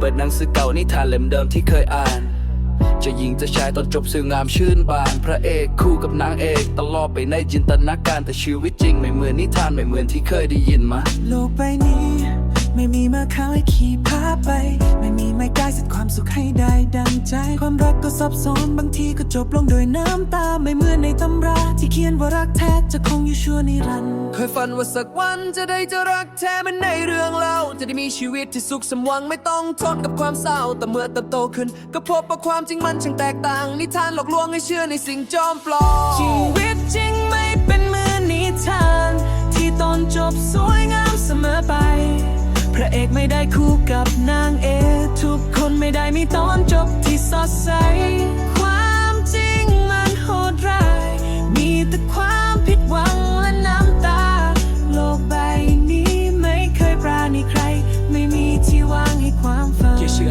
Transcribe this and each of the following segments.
ปิดหนังสือเก่านิทานเล่มเดิมที่เคยอ่าน จะหญิงจะชายตอนจบสื่องามชื่นบาน พระเอกคู่กับนางเอกตลอดไปในจินตนาการแต่ชีวิตจริง ไม่เหมือนนิทานไม่เหมือนที่เคยได้ยินมาโลกใบนี้ ไม่มีมาเขาให้ขี่พาไป ไม่มีไม้กายสิทธิ์ความสุขให้ได้ดังใจ ความรักก็ซับซ้อนบางทีก็จบลงโดยน้ำตาไม่เหมือนในตำรา ที่เขียนว่ารักแท้จะคงอยู่ชั่วนิรันดร์เคยฝันว่าสักวันจะได้เจะรักแท้เหมันในเรื่องเล่าจะได้มีชีวิตที่สุขสมหวังไม่ต้องทนกับความเศร้า แต่เมื่อเติบโตขึ้น ก็พบว่าความจริงมันช่างแตกต่าง นิทานหลอกลวงให้เชื่อในสิ่งจอมปลอม ระเอกไม่ได้คู่กับนางเอกทุกคนไม่ได้มีตอนจบที่สดใส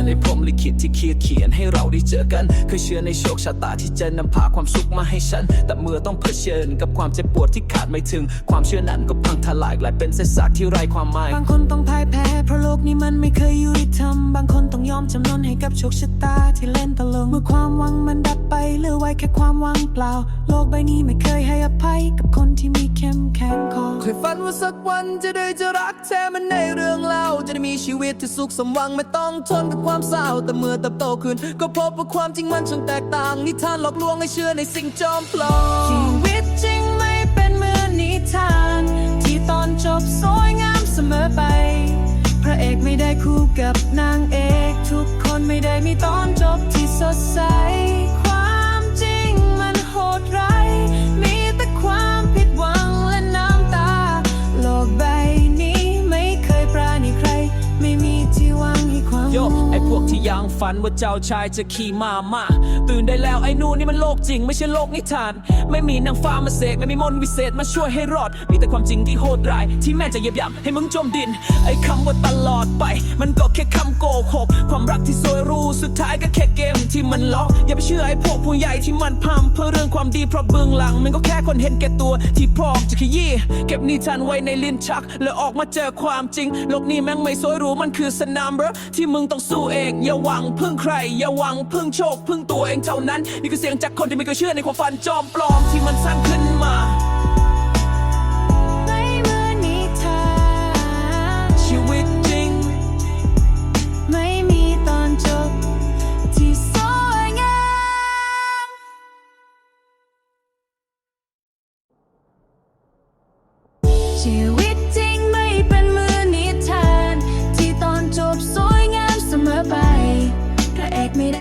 เคยเชื่อในพรมลิขิตที่เขียนเขียนให้เราได้เจอกัน เคยเชื่อในโชคชะตาที่จะนำพาความสุขมาให้ฉัน แต่เมื่อต้องเผชิญกับความเจ็บปวดที่ขาดไม่ถึง ความเชื่อนั้นก็พังทลายกลายเป็นเศษซากที่ไร้ความหมาย บางคนต้องพ่ายแพ้เพราะโลกนี้มันไม่เคยยุติธรรม บางคนต้องยอมจำนนให้กับโชคชะตาที่เล่นตลก เมื่อความหวังมันดับไปเหลือไว้แค่ความหวังเปล่า โลกใบนี้ไม่เคยให้อภัยกับคนที่มีเข้มแข็งคอเคยฝันว่าสักวันจะได้จะรักแท้มันในเรื่องเล่า จะได้มีชีวิตที่สุขสมหวังไม่ต้องทนกับความเศร้า แต่เมื่อเติบโตขึ้น ก็พบว่าความจริงมันช่างแตกต่าง นิทานหลอกลวงให้เชื่อในสิ่งจอมปลอมชีวิตจริงไม่เป็นเหมือนนิทาน ที่ตอนจบสวยงามเสมอไป พระเอกไม่ได้คู่กับนางเอก ทุกคนไม่ได้มีตอนจบที่สดใส ยไอพวกที่ยังฝันว่าเจ้าชายจะขี่มามาตื่นได้แล้วไอ้นู่นนี่มันโลกจริง ไม่ใช่โลกนิทาน ไม่มีนางฟ้ามาเสกไม่มีมนต์วิเศษมาช่วยให้รอด มีแต่ความจริงที่โหดร้าย ที่แม่จะเยียบย่ำให้มึงจมดิน ไอ้คำว่าตลอดไป มันก็แค่ค หกความรักที่สวยรู้สุดท้ายก็แค่เกมที่มันหลอกอย่าไปเชื่อไอ้พวกผู้ใหญ่ที่มันพร่ำเพื่อเรื่องความดีเพราะเบื้องหลัง มันก็แค่คนเห็นแก่ตัวที่พร้อมจะขยี้เก็บนิทานไว้ในลิ้นชัก แล้วออกมาเจอความจริง โลกนี้แม่งไม่สวยรู้มันคือสนามรบที่มึงต้องสู้เองอย่าหวังพึ่งใคร อย่าหวังพึ่งโชคพึ่งตัวเองเท่านั้น นี่คือเสียงจากคนที่ไม่เคยเชื่อในความฝันจอมปลอมที่มันสร้างขึ้นมา ชีวิต